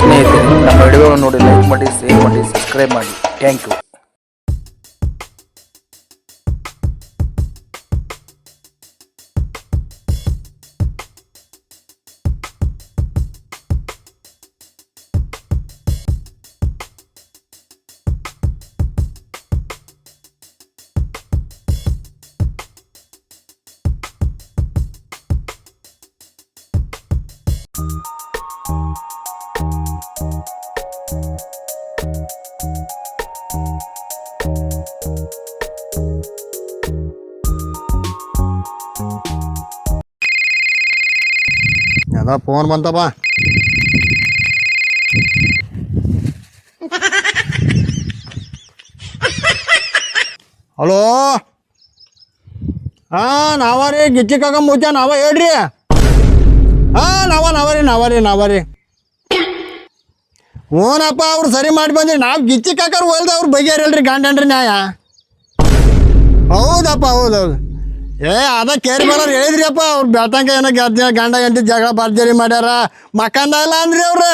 Video ನೋಡಿ like ಮಾಡಿ share ಮಾಡಿ ಸಬ್ಸ್ಕ್ರೈಬ್ ಮಾಡಿ. ಥ್ಯಾಂಕ್ ಯು ಅದ ಫೋನ್ ಬಂತಪ್ಪ. ಹಲೋ? ಹಾ ನಾವ ರೀ ಗಿಚ್ಚಿ ಕಾಕ ಮುಚ್ಚ, ನಾವ ಹೇಳ್ರಿ. ಹಾ, ನಾವ ನಾವ ರೀ ನಾವ ರೀ ನಾವ ರೀ ಹ್ಞೂನಪ್ಪ ಅವ್ರು ಸರಿ ಮಾಡಿ ಬಂದ್ರಿ. ನಾವು ಗಿಚ್ಚಿ ಕಾಕರು ಹೋಲ್ದ ಅವ್ರು ಬಗೆಹರಿಲ್ರಿ ಗಾಂಡನ್ರಿ ನ್ಯಾಯ. ಹೌದಪ್ಪ, ಹೌದೌದು. ಏ, ಅದ ಕೇರಿ ಬರೋರು ಹೇಳಿದ್ರಿಯಪ್ಪ, ಅವ್ರು ಬೆಳ್ತಂಕ ಏನೋ ಗದ್ದೆ, ಗಂಡ ಗಂಟಿ ಜಗಳ ಭರ್ಜರಿ ಮಾಡ್ಯಾರ. ಮಕ್ಕಂದ ಇಲ್ಲ ಅಂದ್ರಿ ಅವ್ರ.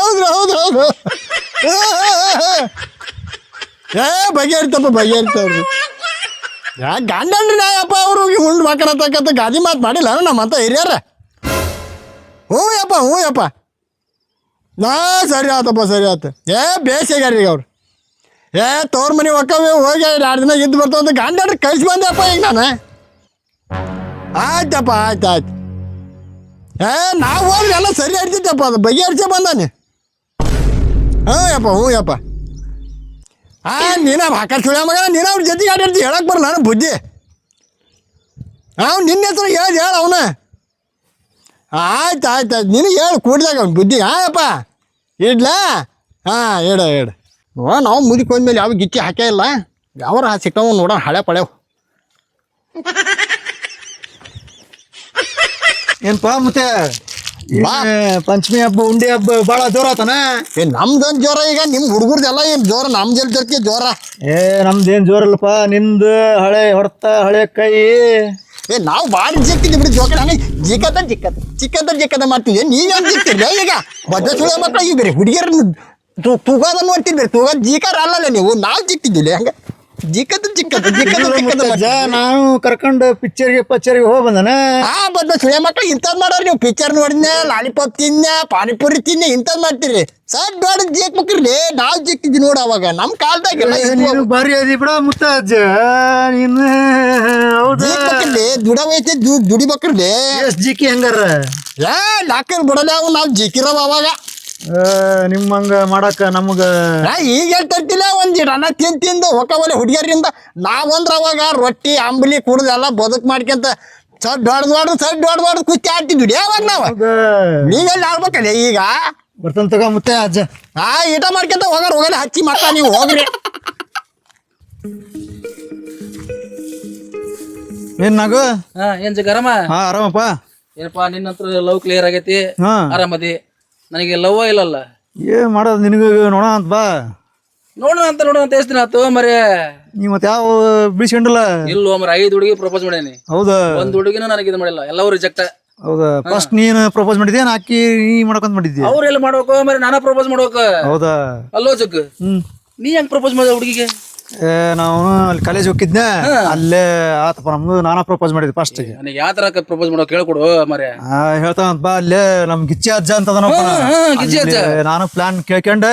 ಹೌದು ಹೌದು ಹೌದು ಏ ಬಗೆಹರಿತಪ್ಪ ಬಗೆಹರಿತವ್ರಿ ಯಾ ಗಂಡನ್ರಿ ನಾಯಪ್ಪ ಅವರು ಉಂಡು ಮಕ್ಕಳತಕ್ಕಂಥ ಗಾದಿ ಮಾತು ಮಾಡಿಲ್ಲ ನಮ್ಮಂತ ಹಿರಿಯರ. ಹ್ಞೂ ಯಪ್ಪ ಹ್ಞೂ ಯಪ್ಪ. ನಾ ಸರಿ ಆತಪ್ಪ, ಸರಿ ಆಯ್ತು ಏ ಬೇಸಿಗೆ ಅವ್ರು. ಏ, ತೋರ್ ಮನೆ ಒಕ್ಕವೆ, ಹೋಗಿ ಎರಡು ದಿನ ಇದ್ದು ಬರ್ತಾವ ಅಂತ ಗಂಡ ಕಳ್ಸಿ ಬಂದೆಪ್ಪ ಈಗ ನಾನು? ಆಯ್ತಪ್ಪ, ಆಯ್ತು ಆಯ್ತು. ಏ, ನಾವು ಹೋದ್ರೆ ಎಲ್ಲ ಸರಿ ಆಡ್ತಿದ್ದಪ್ಪ ಅದು ಬಗೆಹರಿಸಿ ಬಂದಾನೆ. ಹ್ಞೂ ಯಪ್ಪ ಹ್ಞೂ ಯಪ್ಪ. ಆ, ನೀನ ಹಾಕ ಸುಳ್ಯ ಮಗ ನೀನ ಅವ್ರ ಜೊತೆಗೆ ಆಟಾಡ್ತಿ ಹೇಳಕ್ ಬರಲ್ಲ, ನಾನು ಬುದ್ಧಿ. ಅವ್ನು ನಿನ್ನ ಹೆಸರು ಹೇಳಿ ಹೇಳ ಅವನ. ಆಯ್ತು ಆಯ್ತು ಆಯ್ತು. ನಿನಗೆ ಹೇಳು ಕೂಡ್ದಾಗ ಅವ್ನು ಬುದ್ಧಿ. ಹಾಂ ಯಪ್ಪ. ಇಡ್ಲಾ? ಹಾಂ ಹೇಳ ಹೇಳು ನಾವು ಮುದುಕ್ ಹೋದ್ಮೇಲೆ ಯಾವ ಗಿಚ್ಚಿ ಹಾಕೇ ಇಲ್ಲ. ಯಾವ್ರ ಸಿಕ್ತಾವ ನೋಡೋಣ ಹಳೆ ಪಳೆವು ಏನ್ಪಾ ಮತ್ತೆ? ಬಾ. ಏ, ಪಂಚಮಿ ಹಬ್ಬ ಉಂಡಿ ಹಬ್ಬ ಭಾಳ ಜೋರ ಆತನ? ಏ ನಮ್ದೊಂದು ಜ್ವರ ಈಗ ನಿಮ್ಮ ಹುಡುಗರ್ದೆಲ್ಲ ಏನು ಜೋರ ನಮ್ ಜಲ್ ಜೊತೆ ಜೋರ. ಏ ನಮ್ದೇನ್ ಜೋರ ಇಲ್ಲಪ್ಪ ನಿಂದು ಹಳೆ ಹೊಡ್ತ ಹಳೆ ಕೈ. ಏ ನಾವು ಬಾರಿ ಜಿಕ್ಕಿದ್ವಿ ಬಿಡಿ ಜೋಕ. ನನಗೆ ಜಿಕ್ಕದ ಜಿಕ್ಕದ ಚಿಕ್ಕದ ಜಿಕ್ಕದ ಮಾಡ್ತೀವಿ. ನೀವೇನು ಜಿಕ್ತಿರ್ಲ ಈಗ ಬದ್ದ ಸುಳ್ಳ ಮಕ್ಕಳು ಈಗ ಬೇರೆ ಹುಡುಗಿಯರ ತೂಗೋದ ನೋಡ್ತಿದ್ರಿ ತೂಗೋದು ಜೀಕಾರ ಅಲ್ಲಲ್ಲ ನೀವು. ನಾವು ಜಿಕ್ತಿದ್ದಿಲ್ಲ ಹಂಗೆ? ಜಿಕ್ಕದ ಜಿಕ್ಕದ ಜಿಕ್ಕದ ಜಿಕ್ಕದ ನಾನು ಕರ್ಕೊಂಡು ಪಿಕ್ಚರ್ಗೆ ಪಚ್ಚರ್ಗೆ ಹೋಗಿ ಬಂದನ? ಆ ಬಂದ ಸುಳ್ಳ ಮಕ್ಕಳು ಇಂಥದ್ದು ಮಾಡೋರು ನೀವು. ಪಿಕ್ಚರ್ ನೋಡಿದ್ನೆ ಲಾಲಿಪಾಪ್ ತಿನ್ನೆ ಪಾನಿಪುರಿ ತಿನ್ನೆ ಇಂಥದ್ದು ಮಾಡ್ತೀರಿ. ಸರ್ ದೊಡ್ಡ ಜೀಕ್ ಮುಕ್ರಿ ನಾವು ಜಿಕ್ತಿದ್ವಿ ನೋಡು ಅವಾಗ. ನಮ್ಮ ಕಾಲದಾಗೆಲ್ಲ ನೀನು ಬಾರಿ ಅದಿ ಬಿಡ ಮುತ್ತ ಅಜ್ಜ ನೀನು ಹೌದಾ? ಜಿಕ್ ಮಕ್ರಿ ದುಡ ದುಡಿಬೇಕ್ರಿ ಎಷ್ಟ್ ಜಿಕ್ಕಿ ಹಂಗಾರ? ಏ ಲಾಕರ್ ಬಿಡಲ್ಲ ಅವು. ನಾವು ಜಿಕ್ಕಿರವ ಅವಾಗ. ನಿಮ್ಮಂಗ ಮಾಡಾಕ ನಮ್ಗ ನಾ ಈಗ ಹೇಳ್ತಿರ್ತಿಲ್ಲ ಒಂದಿಟ್ಟು ಅನ್ನ ತಿಂದು ತಿಂದು ಹೊಕ್ಕವಲ್ಲ ಹುಡುಗಿಯರಿಂದ ನಾವಂದ್ರ ಅವಾಗ ರೊಟ್ಟಿ ಅಂಬಲಿ ಕುಡ್ದು ಎಲ್ಲ ಬದುಕು ಮಾಡ್ಕೊಂತ ಸಡ್ ದೊಡ್ದು ದೊಡ್ದು ಸಡ್ ಡಾಡ್ ದೊಡ್ದು ಕುಚ್ಚಿ ಆಡ್ತಿದ್ವಿ ಯಾವಾಗ ನಾವು? ನೀವೆಲ್ಲ ಆಡ್ಬೇಕಲ್ಲ ಈಗ? ಬರ್ತಾನ ತಗೋ ಮುತ್ತೆ ಅಜ್ಜ. ಆ ಈಟ ಮಾಡ್ಕೊಂತ ಹೋಗಾರ ಹೋಗಲ್ಲ ಹಚ್ಚಿ ಮಾಡ್ತಾ ನೀವು ಹೋಗ್ರಿ. ಏನ್ ನಾಗು? ಹಾ ಏನ್ ಜಗರಮ್ಮ ಹಾ ಆರಾಮಪ್ಪ. ಏನಪ್ಪಾ ನಿನ್ನ ಹತ್ರ ಲವ್ ಕ್ಲಿಯರ್ ಆಗೈತಿ? ಹಾ. ಆರಾಮದಿ? ನನಗೆ ಲವ್ ಇಲ್ಲಲ್ಲ. ಏನ್ ಮಾಡೋದು ನಿನಗ ನೋಡೋಣ ಅಂತ ಬಾ. ನೋಡೋಣ ಅಂತ ನೋಡೋಣ ಅಂತ ಎಷ್ಟು ದಿನ ಆತು ಮರೆ? ನೀ ಮತ್ತೆ ಯಾವ ಬಿಡಿಸ್ಕೊಂಡಿಲ್ಲ? ಇಲ್ಲ ಮರ ಐದು ಹುಡುಗಿ ಪ್ರಪೋಸ್ ಮಾಡೇನಿ. ಹೌದಾ? ಒಂದ್ ಹುಡುಗಿನ ನನಗೆ ಇದು ಮಾಡಿಲ್ಲ ಎಲ್ಲವೂ ರಿಜೆಕ್ಟ್ ಹೌದಾ? ಫಸ್ಟ್ ನೀನು ಪ್ರಪೋಸ್ ಮಾಡಿದ್ಯಾ? ನಾ ಅಕ್ಕಿ ನೀ ಮಾಡಕಂತ ಮಾಡಿದ್ಯಾ? ಅವ್ರೆಲ್ಲ ಎಲ್ಲ ಮಾಡ್ಬೇಕು? ಮರೆ ನಾನಾ ಪ್ರಪೋಸ್ ಮಾಡ್ಬೇಕು. ಹೌದಾ? ಅಲ್ಲೋ ಜಗ್ ಹ್ಮ್. ನೀ ಹೆಂಗ್ ಪ್ರಪೋಸ್ ಮಾಡಿದ ಹುಡುಗಿಗೆ? ನಾವು ಅಲ್ಲಿ ಕಾಲೇಜ್ ಹೋಗಿದ್ನೆ ಅಲ್ಲೇ ಆತಪ್ಪ ನಮ್ದು ನಾನಾ ಪ್ರಪೋಸ್ ಮಾಡಿದ್ವಿ ಫಸ್ಟ್ ನನಗೆ ಯಾವ ತರ ಪ್ರಪೋಸ್ ಮಾಡೋ ಕೇಳ್ಕೊಡು ಮರೆ ಹೇಳ್ತಾನಂತ ಬಾ ಅಲ್ಲೇ ನಮ್ ಗಿಚ್ಚಿ ಅಜ್ಜ ಅಂತ ಗಿಚ್ಚಿ ಅಜ್ಜ. ನಾನು ಪ್ಲಾನ್ ಕೇಳ್ಕೊಂಡ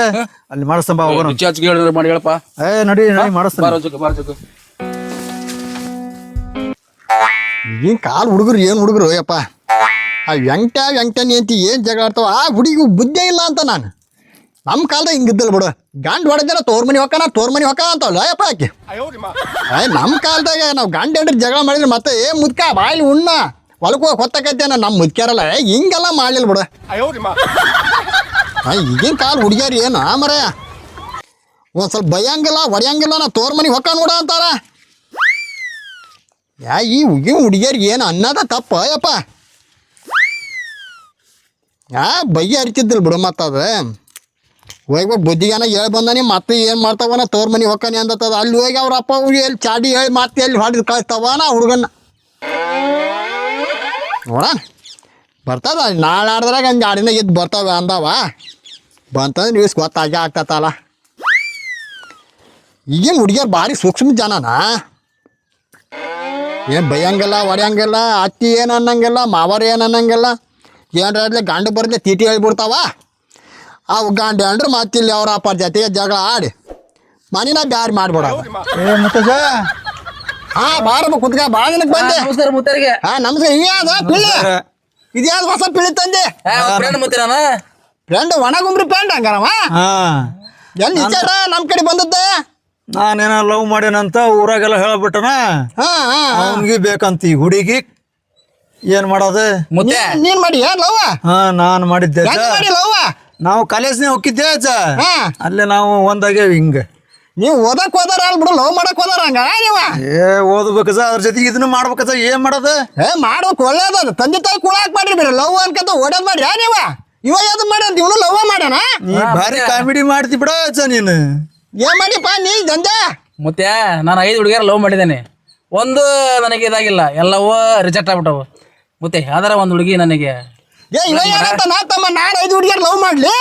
ಅಲ್ಲಿ ಮಾಡಿಸ್ತಾನ ಬಾ ಹೋಗೋಣ ರಿಚಾರ್ಜ್ ಕೇಳಿ ಮಾಡಿ ಹೇಳಪ್ಪ. ಏ ನಡಿ ನಡಿ ಮಾಡಿಸ್ತಾನೆ. ಬಾರೋ ಕಾಲ್ ಬಾರೋ ಜಗ್ ಈಗಿನ ಕಾಲು ಹುಡುಗರು ಏನು ಹುಡುಗರು ಯಪ್ಪ. ಆ ವೆಂಕಟ ವ್ಯಂಕ್ಟನಿ ಅಂತ ಏನು ಜಗಳ ಆಡ್ತಾವ ಆ ಹುಡುಗಿ ಬುದ್ಧಿ ಇಲ್ಲ ಅಂತ ನಾನು. ನಮ್ಮ ಕಾಲದಾಗ ಹಿಂಗಿದ್ದಲ್ಲ ಬಿಡು. ಗಂಡ ಹೊಡೆದಿಲ್ಲ ತೋರ್ ಮನೆ ಹೊಕ್ಕನ ತೋರ್ ಮನೆ ಹೊಕ್ಕ ಅಂತವಲ್ಲ ಯಪ್ಪ ಆಕೆ. ಅಯ್ಯ ನಮ್ಮ ಕಾಲದಾಗ ನಾವು ಗಂಡ ಹೆಂಡ್ರಿ ಜಗಳ ಮಾಡಿದ್ರೆ ಮತ್ತೆ ಏ ಮುದ್ಕ ಬಾಯಲ್ಲಿ ಉಣ್ಣ. ಹೊಲಕ್ಕೆ ಹೋಗಿ ಹೊತ್ತಕೈತೇನ ನಮ್ಮ ಮುದ್ಕ್ಯಾರಲ್ಲ ಏ ಹಿಂಗೆಲ್ಲ ಮಾಡಲಿಲ್ಲ ಬಿಡು. ಆ, ಈಗಿನ ಕಾಲ ಹುಡುಗಿಯರು ಏನು ಮರ ಒಂದು ಸ್ವಲ್ಪ ಬೈಯಂಗಿಲ್ಲ ಹೊಡೆಯಂಗಿಲ್ಲ ನಾ ತೋರ್ ಮನೆ ಹೊಕ್ಕ ನೋಡ ಅಂತಾರ. ಯಾ ಈ ಹುಗಿ ಹುಡುಗಿಯರಿಗೆ ಏನು ಅನ್ನದ ತಪ್ಪ ಯಪ್ಪ ಯಾ ಬೈಗೆ ಹರಿತಿದ್ದಿಲ್ಲ ಬಿಡು ಮತ್ತು ಅದು ಹೋಗಿ ಬುದ್ಧಿಗೇನ ಹೇಳಿ ಬಂದಾನೆ, ಮತ್ತೆ ಏನು ಮಾಡ್ತಾವನ ತೋರ್ ಮನೆ ಹೊಕ್ಕನೆ ಅಂದತ್ತದ. ಅಲ್ಲಿ ಹೋಗಿ ಅವ್ರ ಅಪ್ಪ ಎಲ್ಲಿ ಚಾಡಿ ಹೇಳಿ, ಮತ್ತೆ ಎಲ್ಲಿ ಹೊಡೆದು ಕಳಿಸ್ತಾವನ ಹುಡುಗನ್ನ ನೋಡ, ಬರ್ತದ, ನಾಳೆ ಆಡ್ದ್ರಾಗ ಹಂಗೆ ಆಡಿನ ಇದ್ದು ಬರ್ತಾವೆ ಅಂದಾವ. ಬಂತಂದ್ರೆ ನೀವು ಗೊತ್ತಾಗೆ ಆಗ್ತತಲ್ಲ ಈಗಿನ ಹುಡುಗಿಯರು ಭಾರಿ ಸೂಕ್ಷ್ಮ ಜನನ. ಏನು ಬೈಯಂಗಿಲ್ಲ ಹೊಡೆಯಂಗಿಲ್ಲ ಅತ್ತಿ ಏನು ಅನ್ನಂಗಿಲ್ಲ, ಮಾವರ ಏನು ಅನ್ನಂಗಿಲ್ಲ ಏನ್ರಾದ್ಲೆ ಗಂಡು ಬರ್ದೆ ತೀಟಿ ಹೇಳ್ಬಿಡ್ತಾವ. ಅವು ಗಂಡು ಅಂದ್ರೆ ಮತ್ತಿಲ್ಲಿ ಅವ್ರ ಅಪ್ಪಾರ ಜೊತೆಗೆ ಜಗಳ ಆಡಿ ಮನಿನ ಬ್ಯಾರಿ ಮಾಡ್ಬಿಡೋದು. ಏ ಮುತ್ತಜ್ಜ. ಹಾಂ ಬಾರಮ್ಮ ಕುತ್ಕ ಭಾಳ ದಿನಕ್ಕೆ ಬಂದೆ. ನಮಸ್ಕಾರ ಮುತ್ತರಿಗೆ. ಹಾಂ ನಮಸ್ಕಾರ. ಇದ್ಯಾವ್ದು ಪಿಳ್ಳಿ. ಇದ್ಯಾವ್ದು ಹೊಸ ಪಿಳ್ಳಿ ತಂದೆ? ಫ್ರೆಂಡ್ ಮುತ್ತಿರಾನ? ಫ್ರೆಂಡ್ ಒಣಗುಂಬ್ರಿ ಪ್ಯಾಂಟ್ ಹಂಗಾರವ? ಹಾ. ಎಲ್ಲಿ ವಿಚಾರ ನಮ್ಮ ಕಡೆ ಬಂದದ್ದೆ. ನಾನೇನ ಲವ್ ಮಾಡೇನಂತ ಊರಾಗೆಲ್ಲ ಹೇಳ್ಬಿಟ್ಟನ? ಹಾಂ ಹಾಂ. ಅವನಿಗೆ ಬೇಕಂತ ಈ ಹುಡುಗಿ. ಏನ್ ಮಾಡೋದು? ನೀನ್ ಮಾಡಿ ಏನ್ ಲವ್ವ? ಹಾ ನಾನು ಮಾಡಿದ್ದೆ ಅಜ್ಜ. ನಾವು ಕಾಲೇಜ್ನೇ ಹೋಗಿದ್ದೆ ಅಜ್ಜ. ಹಾ. ಅಲ್ಲೇ ನಾವು ಒಂದಾಗೆ ಹಿಂಗ. ನೀವು ಓದಕ್ ಹೋದಾರ ಅಲ್ ಬಿಡು ಲವ್ ಮಾಡಕ್ ಹೋದಾರ ಹಂಗ ನೀವ? ಏ ಓದ್ಬೇಕಜ್ಜ ಅದ್ರ ಜೊತೆಗೆ ಇದನ್ನು ಮಾಡ್ಬೇಕ ಏನ್ ಮಾಡೋದು? ಏ ಮಾಡ್ಬೇಕು ಒಳ್ಳೇದ ತಂದೆ ತಾಯಿ ಕುಳಾಕ್ ಮಾಡ್ರಿ ಬೇರೆ ಲವ್ ಅನ್ಕಂತ ಓಡೋದ್ ಮಾಡ್ರಿ ನೀವ? ಇವ ಯಾವ್ದು ಮಾಡ್ಯಾನ ಇವನು ಲವ್ ಮಾಡ್ಯಾನ? ನೀ ಭಾರಿ ಕಾಮಿಡಿ ಮಾಡ್ತಿ ಬಿಡ ಅಜ್ಜ ನೀನು. ಏನ್ ಮಾಡಿಪ್ಪ ನೀ ದಂಧೆ? ಮತ್ತೆ ನಾನು ಐದು ಹುಡುಗಿಯರ ಲವ್ ಮಾಡಿದ್ದೇನೆ. ಒಂದು ನನಗೆ ಇದಾಗಿಲ್ಲ ಎಲ್ಲವೂ ರಿಜೆಕ್ಟ್ ಆಗ್ಬಿಟ್ಟವು. ಮತ್ತೆ ಯಾವ್ದಾರ ಒಂದು ಹುಡುಗಿ ನನಗೆ ಏ ಇವ ಏನಂತ ನಾ ತಮ್ಮ ನಾನ್ ಐದು ಹುಡುಗಿಯರ್ ಲವ್ ಮಾಡ್ಲಿ?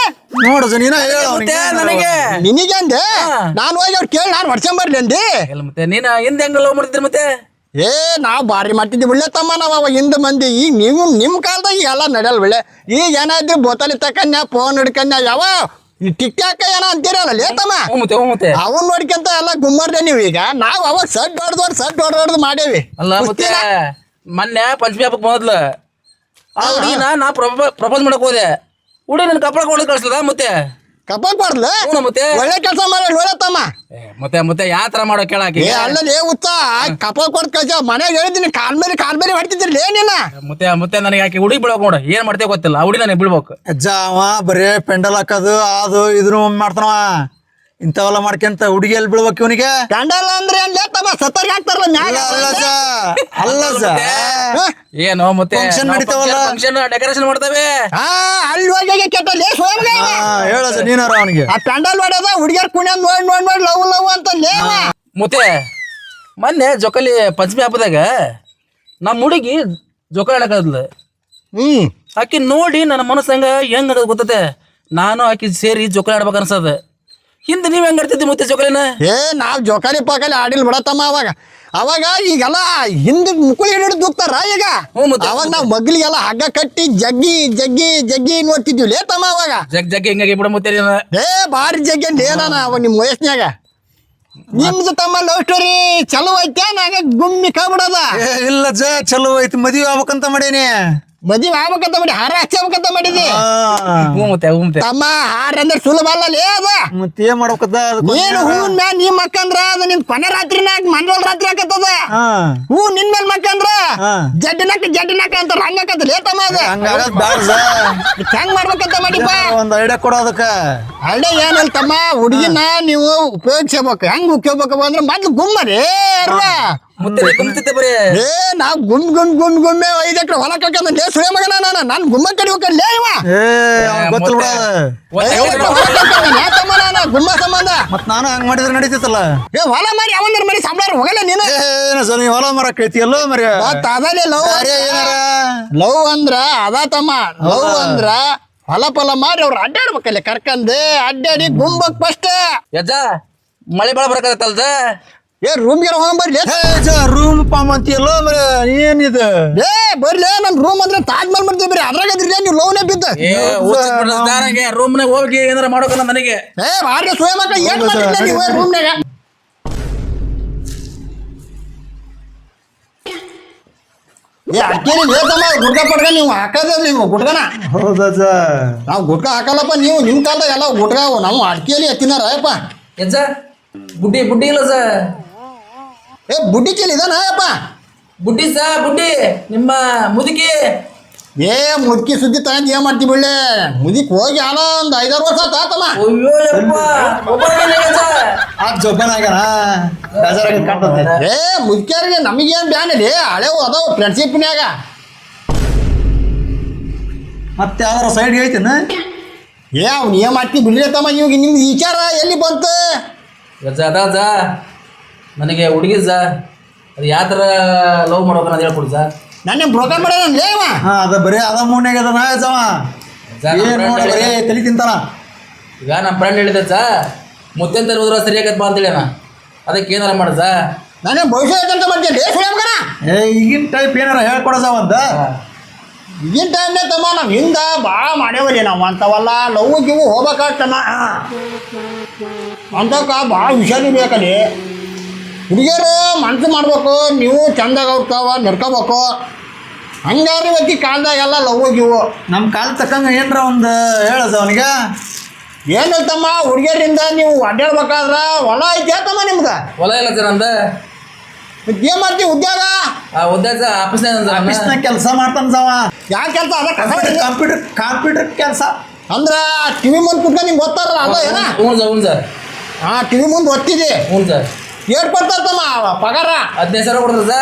ನೋಡಜ್ಜ ನೀನ ಹೇಳ ಮುತ್ತೆ ನನಗೆ? ನಿನಗೆ ಅಂದೆ? ನಾನು ಹೋಗಿ ಅವ್ರು ಕೇಳಿ ನಾನು ಹೊಡ್ಸಂಬರ್ಲಿ ಬರ್ಲಿ ಅಂದಿ? ಇಲ್ಲ ಮತ್ತೆ ನೀನು ಹಿಂದೆ ಹೆಂಗ ಲವ್ ಮಾಡ್ತಿದ್ರಿ ಮತ್ತೆ? ಏ ನಾವು ಭಾರಿ ಮಾಡ್ತಿದ್ವಿ ಒಳ್ಳೆ ತಮ್ಮ ನಾವು ಅವಾಗ ಹಿಂದೆ ಮಂದಿ. ಈಗ ನೀವು ನಿಮ್ಮ ಕಾಲದಾಗ ಎಲ್ಲ ನಡೆಯಲ್ಲ ಒಳ್ಳೆ ಈಗ ಏನಾದ್ರು ಬೋತಲಿ ತಕನ್ಯ ಫೋನ್ ಹಿಡ್ಕನ್ಯ ಯಾವ? ಈ ಟಿಕ್ ಟಾಕ್ ಏನೋ ಅಂತೀರಲ್ಲ ಲೇ ತಮ್ಮ. ಅವನ್ ನೋಡ್ಕೊಂತ ಎಲ್ಲ ಗುಮ್ಮರ್ದೆ ನೀವು ಈಗ. ನಾವು ಅವಾಗ ಸಡ್ ಹೊಡ್ದವ್ರು ಸಡ್ ಹೊಡ್ದವ್ರದ್ದು ಮಾಡೇವಿ. ಅಲ್ಲ ಮತ್ತೆ ಮೊನ್ನೆ ಪಂಚಮಿ ಹಬ್ಬಕ್ಕೆ ಮೊದಲು ಆ ಹುಡುಗಿನ ನಾ ಪ್ರಪೋಸ್ ಮಾಡಕ್ ಹೋದೆ. ಹುಡುಗಿ ನನ್ನ ಕಪ್ಪಳ ಕೊಡೋದು ಕಳಿಸ್ತದ ಮತ್ತೆ? ಕಪಾಲ್ ಹೊಡ್ದ್ಲ ಹ್ಞೂ ಮತ್ತೆ. ಒಳ್ಳೆ ಕೆಲಸ ಮಾಡಿ ಒಳ್ಳೆ ತಮ್ಮ. ಏ, ಮತ್ತೆ ಮತ್ತೆ ಯಾವ ತರ ಮಾಡೋ ಕೇಳಾಕಿ ಏ ಅಲ್ಲೇ ಉತ್ತ ಕಪಾಕ್ ಕೊಡ್ ಕಳ್ಸ ಮನೆಗೆ ಹೇಳಿದ್ದೀನಿ ಕಾಲ್ ಮೇಲೆ ಕಾಲ್ ಮೇಲೆ ಹೊಡ್ತಿದ್ರಿ ಏನಿಲ್ಲ ಮತ್ತೆ ಮತ್ತೆ ನನಗೆ ಯಾಕೆ ಹುಡುಗಿ ಬಿಡ್ಬೇಕು ನೋಡು ಏನ್ ಮಾಡ್ತೇವೆ ಗೊತ್ತಿಲ್ಲ ಆ ಹುಡುಗಿ ನನಗೆ ಬಿಡ್ಬೇಕು. ಅಜ್ಜ ಅವ ಬರೇ ಪೆಂಡಲ್ ಹಾಕೋದು ಅದು ಇದನ್ನು ಮಾಡ್ತಾನವ. ಇಂಥವೆಲ್ಲ ಮಾಡ್ಕೊಂತ ಹುಡುಗಿ ಎಲ್ಲಿ ಬೀಳ್ಬೇಕು ಇವನಿಗೆ? ಕಂಡಲ್ಲ ಅಂದ್ರೆ ಏನ್ ಲೇ ತಮ್ಮ ಸತ್ತರ್ಗೆ ಹಾಕ್ತಾರಲ್ಲ ಮ್ಯಾಗ? ಅಲ್ಲ ಅಜ್ಜ ಅಲ್ಲ ಹಾ? ಏನು ಮತ್ತೆ? ಫಂಕ್ಷನ್ ನಡೀತಾವಲ್ಲ? ಫಂಕ್ಷನ್ ಡೆಕೋರೇಷನ್ ಮಾಡ್ತಾವೆ. ಹಾ. ಅಲ್ಲಿ ಹೋಗಿ ಕೆಟ್ಟ ಲೇ ಸೋಮ್ಗ ಇವ. ಹಾ ಹೇಳಜ್ಜ ನೀನಾರ ಅವನಿಗೆ. ಆ ಪೆಂಡಲ್ ಮಾಡೋದ ಹುಡುಗಿಯರ್ ಕುಣಿಯ ನೋಡಿ ನೋಡಿ ನೋಡ್ ಲವ್ ಲವ್ ಅಂತ ಲೇವ ಮುತ್ತೆ ಮೊನ್ನೆ ಜೊಕಲಿ ಪಂಚಮಿ ಹಬ್ಬದಾಗ ನಮ್ಮ ಹುಡುಗಿ ಜೊಕಲಿ ಆಡಕದ್ಲು ಹ್ಮ್. ಆಕಿ ನೋಡಿ ನನ್ನ ಮನಸ್ಸಂಗ ಹೆಂಗ್ ಗೊತ್ತತೆ? ನಾನು ಆಕಿ ಸೇರಿ ಜೊಕಲಿ ಆಡ್ಬೇಕು ಅನ್ಸದ. ಹಿಂದೆ ನೀವು ಹೆಂಗ್ ಆಡ್ತಿದ್ದೆ ಮುತ್ತೆ ಜೊಕಲಿನ? ಏ ನಾವು ಜೋಕಾಲಿ ಪಾಕಲಿ ಆಡಿಲ್ ಬಿಡತ್ತಮ್ಮ ಅವಾಗ. ಅವಾಗ ಈಗೆಲ್ಲ ಹಿಂದೆ ಮುಕುಳಿ ಹಿಡಿದು ದುಕ್ತಾರ ಈಗ. ಹ್ಞೂ ಮತ್ತೆ. ಅವಾಗ ನಾವು ಮಗ್ಲಿಗೆಲ್ಲ ಹಗ್ಗ ಕಟ್ಟಿ ಜಗ್ಗಿ ಜಗ್ಗಿ ಜಗ್ಗಿ ನೋಡ್ತಿದ್ವಿ ಲೇ ತಮ್ಮ ಅವಾಗ. ಜಗ್ ಜಗ್ ಹಿಂಗಾಗಿ ಬಿಡ ಮುತ್ತೆ ನೀನು. ಏ ಭಾರಿ ಜಗ್ಗಿ ಲೇನ ಅವಾಗ ನಿಮ್ಮ ವಯಸ್ಸಿನಾಗ ನಿಮ್ದು ತಮ್ಮ ಲವ್ ಸ್ಟೋರಿ ಚಲೋ ಐತೆ ನಾಗ ಗುಮ್ಮಿ ಕಾಬಿಡೋದ. ಏ ಇಲ್ಲ ಜ ಚಲೋ ಐತಿ ಮದುವೆ ಆಗ್ಬೇಕಂತ ಮಾಡೇನಿ. ಮದುವೆ ಆಗ್ಬೇಕಂತ ಮಾಡಿ ಹಾರ ಹಚ್ಚಬೇಕಂತ ಮಾಡಿದಿ. ಆ, ಹ್ಞೂ ಮತ್ತೆ ಮತ್ತೆ ತಮ್ಮ ಹಾರ ಅಂದ್ರೆ ಸುಲಭ ಅಲ್ಲ ಲೇ ಅದ. ಮತ್ತೆ ಏನ್ ಮಾಡ್ಬೇಕದ? ನೀನು ಹೂನ್ ಮ್ಯಾಲ ನೀ ಮಕ್ಕಂದ್ರ ಅದು ನಿನ್ ಕೊನೆ ರಾತ್ರಿ ನಾಕ್ ಮಂಡೋಲ್ ರಾತ್ರಿ ಆಕತ್ತದ ಹಾ ಹೂ ನಿನ್ ಮೇಲೆ ಮಕ್ಕಂದ್ರ. ಜಡ್ಡಿನಕ ಜಡ್ಡಿನಕ ಅಂತ ಹಂಗಾಕತ್ತ ಲೇ ತಮ್ಮ ಅದ. ಹೆಂಗ್ ಮಾಡ್ಬೇಕಂತ ಮಾಡಿಪ್ಪ? ಒಂದ್ ಐಡಿಯಾ ಕೊಡೋ ಅದಕ್ಕ. ಐಡಿಯಾ ಏನಲ್ಲ ತಮ್ಮ ಹುಡುಗಿನ ನೀವು ಉಪಯೋಗಿಸ್ಬೇಕು ಹೆಂಗ್ ಉಪಯೋಗಿಸ್ಬೇಕು ಅಂದ್ರೆ ಮೊದ್ಲು ಗುಮ್ಮರಿ ಮುತ್ತೆ ನೀ ಕುಂತಿದ್ದೆ ಬರೀ. ಏ ನಾವ್ ಗುಮ್ ಗುಮ್ ಗುಮ್ ಗುಮ್ಮೆ ಐದ್ ಎಕರೆ ಹೊಲ ಕಳ್ಕೊಂಡ್. ಲೇ ಸುಳೆ ಮಗನ ನಾನು. ನಾನು ಗುಮ್ಮ ಕಡಿ ಹೋಗ್ಕಲ್ಲ ಲೇ ಇವ. ಏ ಗೊತ್ತಿಲ್ಲ. ಗುಮ್ಮ ಸಂಬಂಧ. ಮತ್ ನಾನು ಹಂಗ್ ಮಾಡಿದ್ರೆ ನಡೀತಿತ್ತಲ್ಲ? ಏ ಹೊಲ ಮಾರಿ ಯಾವಂದ್ರ ಮರಿ ಸಂಬಳ ಹೋಗಲ್ಲ ನೀನು. ಏನ ಸರ್ ನೀ ಹೊಲ ಮರ ಕೈತಿ ಎಲ್ಲೋ ಮರಿ ಮತ್ತ್ ಅದಲ್ಲೇ ಲವ್ ಅರೇ ಏನಾರ? ಲವ್ ಅಂದ್ರ ಅದ ತಮ್ಮ. ಲವ್ ಅಂದ್ರ ಹೊಲ ಪಲ ಮಾರಿ ಅವ್ರು ಅಡ್ಡಾಡ್ಬೇಕಲ್ಲ ಕರ್ಕಂದು ಅಡ್ಡಾಡಿ ಗುಂಬಕ್ ಫಸ್ಟ್ ಯಜ್ಜ ಮಳೆ ಬಾಳ ಬರಕತ್ತಲ್ದ? ಏ ರೂಮ್ಗೆ ಹೋಗೋಣ ಬರ್ಲಿ. ರೂಮ್ ಪಾಮ್ ಅಂತೀಯಲ್ಲ ಮರಿ ಏನಿದು? ಏ ಬರ್ಲಿ ನನ್ ರೂಮ್ ಅಂದ್ರೆ ತಾಜ್ ಮಹಲ್ ಮಾಡ್ತೀವಿ ಬರೀ. ಅದ್ರಾಗ ಅದ್ರಿ ನೀವು ಲವ್ನೇ ಬಿದ್ದ. ರೂಮ್ ರೂಮ್ನಾಗ ಹೋಗಿ ಏನಾರ ಮಾಡೋಕಲ್ಲ ನನಗೆ ಏ ಬಾರಿ ಸ್ವಯಂ ಮಕ್ಕಳು ಏನ್ ಮಾಡ್ತಿದ್ದೆ ನೀವು ರೂಮ್ನಾಗ ಏ ಅಕ್ಕೇರಿ ಲೇತಮ್ಮ ಗುಡ್ಕ ಪಡ್ಕ ನೀವು ಹಾಕದ ನೀವು ಗುಡ್ಕನ ಹೌದಜ್ಜ ನಾವು ಗುಡ್ಕ ಹಾಕಲ್ಲಪ್ಪ ನೀವು ನಿಮ್ಮ ಕಾಲದಾಗ ಎಲ್ಲ ಗುಡ್ಕ ನಾವು ಅಡ್ಕೆಲಿ ಎತ್ತಿನಾರ ಅಯ್ಯಪ್ಪ. ಗುಡ್ಡಿ ಬುಡ್ಡಿ ಬುಡ್ಡಿ ಇಲ್ಲ ಸ ಏ ಬುಡ್ಡಿ ಚೀಲ ಇದಾನ ಅಯ್ಯಪ್ಪ ಬುಡ್ಡಿ ಸ ಬುಡ್ಡಿ. ನಿಮ್ಮ ಮುದುಕಿ. ಏ ಮುದುಕಿ ಸುದ್ದಿ ತಗೊಂಡು ಏನ್ ಮಾಡ್ತಿ ಬಿಳ್ಳೆ ಮುದುಕ್ ಹೋಗಿ ಆಲ ಒಂದು ಐದಾರು ವರ್ಷ ತಾತಮ್ಮ ಆ ಬೇಜಾರಾಗಿ ಕಾಣ್ತದೆ. ಏ ಮುದುಕಿಯರಿಗೆ ನಮಗೇನ್ ಬ್ಯಾನಿಲ್ಲ ಹಳೆವು ಅದಾವ ಫ್ರೆಂಡ್ಶಿಪ್ನ್ಯಾಗ ಮತ್ತೆ ಯಾವ್ದಾರ ಸೈಡ್ ಐತೇನ ಏ ಅವ್ನು ಏನ್ ಮಾಡ್ತಿ ಬಿಡ್ರಿ ತಮ್ಮ? ಇವಾಗ ನಿಮ್ದು ವಿಚಾರ ಎಲ್ಲಿ ಬಂತು? ಅದ ಅಜ್ಜ ನನಗೆ ಹುಡುಗಿ ಸರ್ ಅದು ಯಾವ ಥರ ಲವ್ ಮಾಡ್ಬೇಕು ಅಂತ ಹೇಳ್ಕೊಡಿ ಸರ್ ನನ್ನ ಬ್ರೋಕರ್ ಮಾಡ್ಯಾನ ಲೇವ ಹಾ ಅದು ಬರೀ ಅದ ಮೂನ್ಯಾಗ ಅದ ನಾ ಸವ ನಮ್ಮ ಏನ್ ನೋಡ ಬರೀ ತಲಿ ತಿಂತಾನ ಈಗ ನಮ್ಮ ಫ್ರೆಂಡ್ ಹೇಳಿದೆ ಸಾ ಮುತ್ತೆಂತ ಹೋದ್ರೆ ಸರಿ ಆಗತ್ ಬಾ ಅಂತೇಳಿ ಅಣ್ಣ ಅದಕ್ಕೆ ಏನಾರ ಮಾಡು ಸಾ. ನಾನೇ ಭವಿಷ್ಯ ಐತಂತ ಬರ್ತೀನಿ ಸುಳ್ಯ ಮಗನ. ಏ ಈಗಿನ ಟೈಪ್ ಏನಾರ ಹೇಳ್ಕೊಡೋದ ಒಂದ ಈಗಿನ ಟೈಮ್ನೇ ತಮ್ಮ ನಾವು ಹಿಂದ ಭಾಳ ಮಾಡೇವಲ್ಲಿ ನಾವು ಅಂಥವಲ್ಲ ಲವ್ ಗಿವು ಹೋಗ್ಬೇಕಾಗ್ತಮ್ಮ ಅಂಥಕ್ಕ ಭಾಳ ಹುಷಾರಿ ಬೇಕಲ್ಲಿ ಹುಡುಗಿಯರು ಮನಸ್ಸು ಮಾಡ್ಬೇಕು ನೀವು ಚಂದಾಗ ಹೋಗ್ತಾವ ನಡ್ಕೋಬೇಕು. ಹಂಗಾರು ಇವತ್ತಿ ಕಾಲದಾಗೆಲ್ಲ ಲವ್ ಹೋಗಿವು ನಮ್ಮ ಕಾಲ ತಕ್ಕಂಗೆ ಏನರ ಒಂದು ಹೇಳೋದು ಅವನಿಗೆ? ಏನು ತಮ್ಮ ಹುಡುಗಿಯರಿಂದ ನೀವು ಅಡ್ಡಾಡ್ಬೇಕಾದ್ರೆ ಹೊಲ ಐತೆ ತಮ್ಮ ನಿಮ್ಗೆ? ಹೊಲ ಇಲ್ಲ ಸರ್ ಅಂದ. ಏನು ಮಾಡ್ತೀವಿ ಉದ್ಯೋಗ? ಆ ಉದ್ಯೋಗ ಆಫೀಸ್ನಾಗ ಕೆಲಸ ಮಾಡ್ತಾನ ಸಾವ. ಯಾವ ಕೆಲಸ? ಅದ ಕಂಪ್ಯೂಟರ್ ಕಂಪ್ಯೂಟರ್ ಕಂಪ್ಯೂಟರ್ ಕೆಲಸ. ಅಂದ್ರೆ ಟಿ ವಿ ಮುಂದೆ ಕುತ್ಕೊಂಡು ನಿಮ್ಗೆ ಗೊತ್ತಾರಲ್ಲ ಅದ ಏನ? ಹ್ಞೂ ಸರ್ ಹ್ಞೂ ಸರ್. ಹಾಂ ಟಿ ವಿ ಮುಂದೆ ಒತ್ತಿದೆ. ಹ್ಞೂ ಸರ್. ಏಟ್ ಕೊಡ್ತಾರ ತಮ್ಮ? ಪಗಾರ? ಹದಿನೈದು ಸಾವಿರ ಕೊಡ್ತದ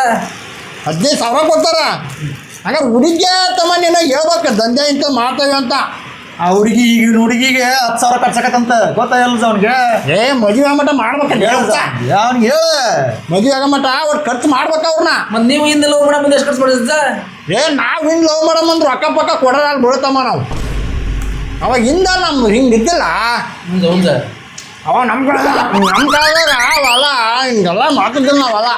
ಹದಿನೈದು ಸಾವಿರ ಕೊಡ್ತಾರ? ಹಂಗಾರೆ ಹುಡುಗಿಯ ತಮ್ಮ ನೀನು ಹೇಳ್ಬೇಕು ದಂಧೆ ಇಂತ ಮಾಡ್ತೇವೆ ಅಂತ. ಆ ಹುಡುಗಿ ಈಗ ಹುಡುಗಿಗೆ ಹತ್ತು ಸಾವಿರ ಖರ್ಚಾಕತ್ತಂತ ಗೊತ್ತಾಗಲ್ಲ ಅವನಿಗೆ. ಏ ಮದುವೆ ಮಟ ಮಾಡ್ಬೇಕಂತ ಹೇಳ್ತ ಅವ್ನಿಗೆ ಹೇಳ. ಮದುವೆ ಆಗಮಟ್ಟ ಮಟ ಒಟ್ಟು ಖರ್ಚು ಮಾಡ್ಬೇಕು ಅವ್ರನ್ನ ಮತ್ತು ನೀವು ಹಿಂದೆ ಲವ್ ಮುಂದೆ ಎಷ್ಟು ಖರ್ಚು ಮಾಡಿದ್ರಿ ಸರ್? ಏ ನಾವು ಹಿಂದೆ ಲವ್ ಮಾಡಮ್ಮಂದ್ರೆ ರೊಕ್ಕ ಪಕ್ಕ ಕೊಡೋಲ್ಲ ಅಲ್ಲಿ ಬೀಳ್ತಮ್ಮ ನಾವು. ಅವಾಗ ಹಿಂದ ನಮ್ಮ ಹಿಂಗೆ ಇದ್ದಿಲ್ಲ. ಸರ್. ಅವ ನಮ್ಮ ಕಡೆ ನಮ್ಮ ಕಾಲದಾಗ ಹೊಲ. ಹಿಂಗೆಲ್ಲ ಮಾಡ್ತಿದ್ದಿಲ್ಲ ನಾವು ಹೊಲ.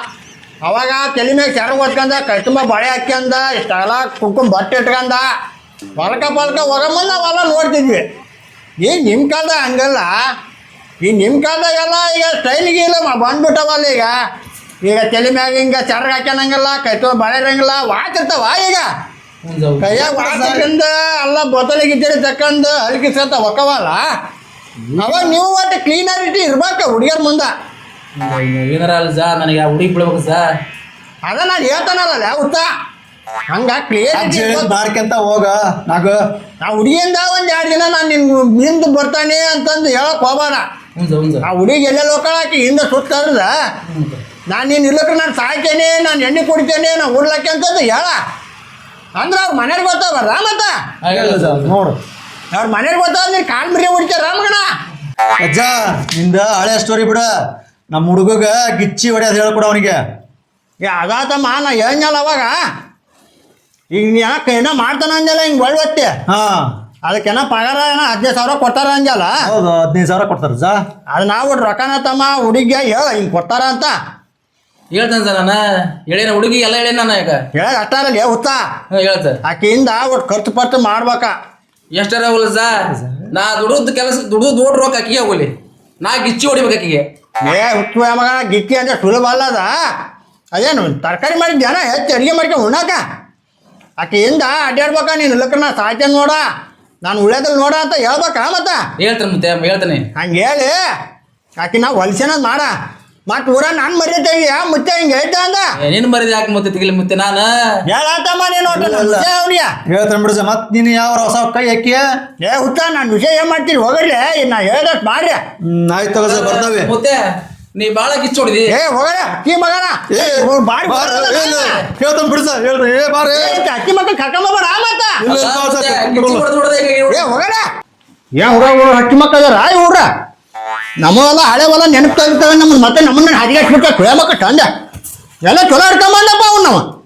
ಅವಾಗ ತಲೆ ಮ್ಯಾಗ ಸೆರಗು ಹೊತ್ಕೊಂಡ ಕೈ ತುಂಬ ಬಳೆ ಹಾಕ್ಯಂದ ಇಷ್ಟೆಲ್ಲ ಕುಂಕುಮ ಬಟ್ಟೆ ಇಟ್ಕಂದ. ಹೊಲಕ ಪಲ್ಕ ಹೋಗಮ್ಮಂದ ನಾವೆಲ್ಲ ನೋಡ್ತಿದ್ವಿ. ಈಗ ನಿಮ್ಮ ಕಾಲದಾಗ ಹಂಗಲ್ಲ. ಈಗ ನಿಮ್ಮ ಕಾಲದಾಗೆಲ್ಲ ಈಗ ಸ್ಟೈಲಿಗೆ ಇಲ್ಲ ಮ- ಬಂದ್ಬಿಟ್ಟವಲ್ಲ ಈಗ. ಈಗ ತಲೆ ಮ್ಯಾಗ ಹಿಂಗೆ ಸೆರಗು ಹಾಕ್ಯನಂಗಿಲ್ಲ ಕೈ ತುಂಬ ಬಳೆ ಇರಂಗಿಲ್ಲ ವಾಚಿರ್ತಾವ ಈಗ. ಕೈಯಾಗ ವಾಚಿಂದ ಎಲ್ಲ ಬೋತಲಿಗೆ ಗಿತ್ತಲಿ ತಕ್ಕಂದು ಹಲ್ಕಿಸ್ಕೊಂತ ಹೊಕ್ಕವಲ್ಲ. ಅವಾಗ ನೀವು ಒಟ್ಟು ಕ್ಲೀನಾರಿಟಿ ಇರ್ಬೇಕ ಹುಡುಗಿಯರ ಮುಂದೆ. ಏನಾರ ಅಲ್ಲ ಸರ್ ನನಗೆ ಆ ಹುಡುಗಿ ಬಿಡ್ಬೇಕು ಸಾ. ಅದ ನಾನು ಹೇಳ್ತಾನಲ್ಲ ಉತ್ತ ಹಂಗ ಕ್ಲಿಯರಿಟಿ ಬಾರ್ಕೆಂತ ಹೋಗ ನಾಗ. ಆ ಹುಡುಗಿಯಿಂದ ಒಂದು ಎರಡು ದಿನ ನಾನು ನಿನ್ನ ಹಿಂದೆ ಬರ್ತಾನೆ ಅಂತಂದು ಹೇಳಕ್ ಹೋಗಬೇಡ. ಆ ಹುಡುಗಿ ಎಲ್ಲೆಲ್ಲ ಹಾಕಿ ಹಿಂದೆ ಸುತ್ತದ ಹ್ಞೂ ಸರ್. ನಾನು ನೀನು ಇಲ್ಲಕ್ರೆ ನಾನು ಸಾಯ್ತೇನೆ ನಾನು ಎಣ್ಣೆ ಕುಡಿತೇನೆ ನಾನು ಉರ್ಲಕ್ಕೆ ಅಂತಂದು ಹೇಳ. ಅಂದ್ರೆ ಅವ್ರ ಮನೆಗೆ ಬರ್ತಾವ ಮತ್ತ. ನೋಡು. ಅವ್ರ ಮನೇಲಿ ಬರ್ತಾ ನೀನು ಕಾಲ್ ಮರಿ ಹೊಡಿತಾರ ರಾಮಗಣ ಅಜ್ಜ ನಿಂದ ಹಳೆ ಸ್ಟೋರಿ ಬಿಡ. ನಮ್ಮ ಹುಡುಗಗ ಗಿಚ್ಚಿ ಹೊಡೆಯೋದು ಹೇಳ್ಕೊಡ ಅವನಿಗೆ. ಏ ಅದಾತಮ್ಮ ನಾ ಹೇಳ್ನಲ್ಲ ಅವಾಗ. ಈಗ ಯಾಕೆ ಏನೋ ಮಾಡ್ತಾನ ಅಂಜಲ್ಲ ಹಿಂಗೆ ಒಳ್ಳೆ ಹಾ. ಅದಕ್ಕೇನೋ ಪಗಾರ ಏನೋ ಹದಿನೈದು ಸಾವಿರ ಕೊಡ್ತಾರ ಅಂಜಲ್ಲ ಹೌದು ಹದಿನೈದು ಸಾವಿರ ಕೊಡ್ತಾರೆ ಜಾ ಅದು ನಾವು ರೊಕ್ಕನ ತಮ್ಮ ಹುಡುಗಿಯ ಹೇಳ ಹಿಂಗೆ ಕೊಡ್ತಾರ ಅಂತ. ಹೇಳ್ತೇನೆ ಸರ್ ನಾನು. ಹೇಳಿನ ಹುಡುಗಿ ಎಲ್ಲ ಹೇಳೇನ ನಾನು ಈಗ. ಹೇಳ ಅಷ್ಟಾರಲ್ಲಿ ಹುತ್ತ ಹೇಳ್ತಾರೆ ಆಕೆಯಿಂದ ಒಟ್ಟು ಖರ್ಚು ಪರ್ಚು ಮಾಡ್ಬೇಕ. ಎಷ್ಟಾರ ಸರ್ ನಾ ದುಡುದ್ ಕೆಲಸ ದುಡಿದು ದೊಡ್ಡ ರೊಕ್ಕ ಅಕ್ಕಿಗೆ ಹೋಗಲಿ. ನಾ ಗಿಚ್ಚಿ ಹೊಡಿಬೇಕು ಅಕ್ಕಿಗೆ. ಏ ಹುಚ್ಚು ಮಗ ಗಿಚ್ಚಿ ಅಂದ್ರೆ ಸುಲಭ ಅಲ್ಲದ ಅದೇನು ತರಕಾರಿ ಮಾಡಿ ಜನ ಹೆಚ್ಚು ಅಡುಗೆ ಮಾಡ್ಕೊಂಡು ಉಣ್ಣಾಕ? ಆಕೆಯಿಂದ ಅಡ್ಡಾಡ್ಬೇಕ ನೀನು? ಇಲ್ಲಕ್ಕ ನಾ ಸಾಯ್ತೇನೆ ನೋಡ. ನಾನು ಉಳ್ಯೋದಲ್ಲಿ ನೋಡ ಅಂತ ಹೇಳ್ಬೇಕಾ ಮತ್ತ? ಹೇಳ್ತೇನೆ ಮತ್ತೆ ಹೇಳ್ತೇನೆ. ಹಂಗೆ ಹೇಳಿ. ಆಕೆ ನಾವು ಹೊಲ್ಸೇನದ್ ಮಾಡ. ಮತ್ತೆ ಊರ ನಾನ್ ಮರ್ಯಾದೆ ಯಾ ಮುತ್ತೆ ಹಿಂಗೆ ಹೇಳ್ತಾ ಅಂದ? ನಿನ್ ಮರಿದ ಯಾಕೆ ಮತ್ತೆ ತೆಗಿಲಿ ಮತ್ತೆ ನಾನು? ಹೇಳತ್ತಮ್ಮ ನೀನು ಅವ್ನಿಗೆ. ಹೇಳ್ತಾನೆ ಬಿಡ್ಸ ಮತ್ ನೀನು ಯಾವ ಹೊಸ ಕೈ ಹಾಕಿ ಏ ಹುತ್ತ ನಾನು ವಿಷಯ ಏನ್ ಮಾಡ್ತೀನಿ ಹೋಗ್ರಿ ನಾ ಹೇಳ್ದಕ್ ಮಾಡ್ರಿ. ಹ್ಮ್ ಆಯ್ತು ಬರ್ತಾವೆ ಬರ್ತವೆ. ಮತ್ತೆ ನೀ ಬಾಳ ಕಿಚ್ಚು ಹೊಡಿದಿ. ಏ ಹೋಗ್ರಿ ಅಕ್ಕಿ ಮಗನ. ಏ, ಇವ್ರು ಬಾರಿ ಬಾರ, ಹೇಳ್ತಾನೆ ಬಿಡು ಹೇಳ್ರಿ ಏ ಬಾರೆ. ಅಕ್ಕಿ ಮಕ್ಕಳು ಕರ್ಕೊಂಬೋಗ್ಬೇಡ ಮತ್ತ. ಮಾತಾ ಅಲ್ಲ, ಬಾ, ಮತ್ತೆ ಏ ಹೋಗಣ ಯಾ ಹುಡುಗ ಹಕ್ಕಿ ಮಕ್ಕಳ ರಾಯ್ ಹುಡ್ರ ನಮ್ಮವೆಲ್ಲ ಹಳೆ ಹೊಲ ನೆನಪು ತೆಗಿತಾವೆ ನಮ್ಮನ್ನ ಮತ್ತೆ ನಮ್ಮನ್ನ ಹರಿಯಾಕ್ಬಿಟ್ಟ ಕುಳ ಮಕ್ಕ ತಂದೆ. ಎಲ್ಲ ಚಲೋ ಇಟ್ಕೊಂಬಂದಪ್ಪ ಅವ್ನು ನಾವು.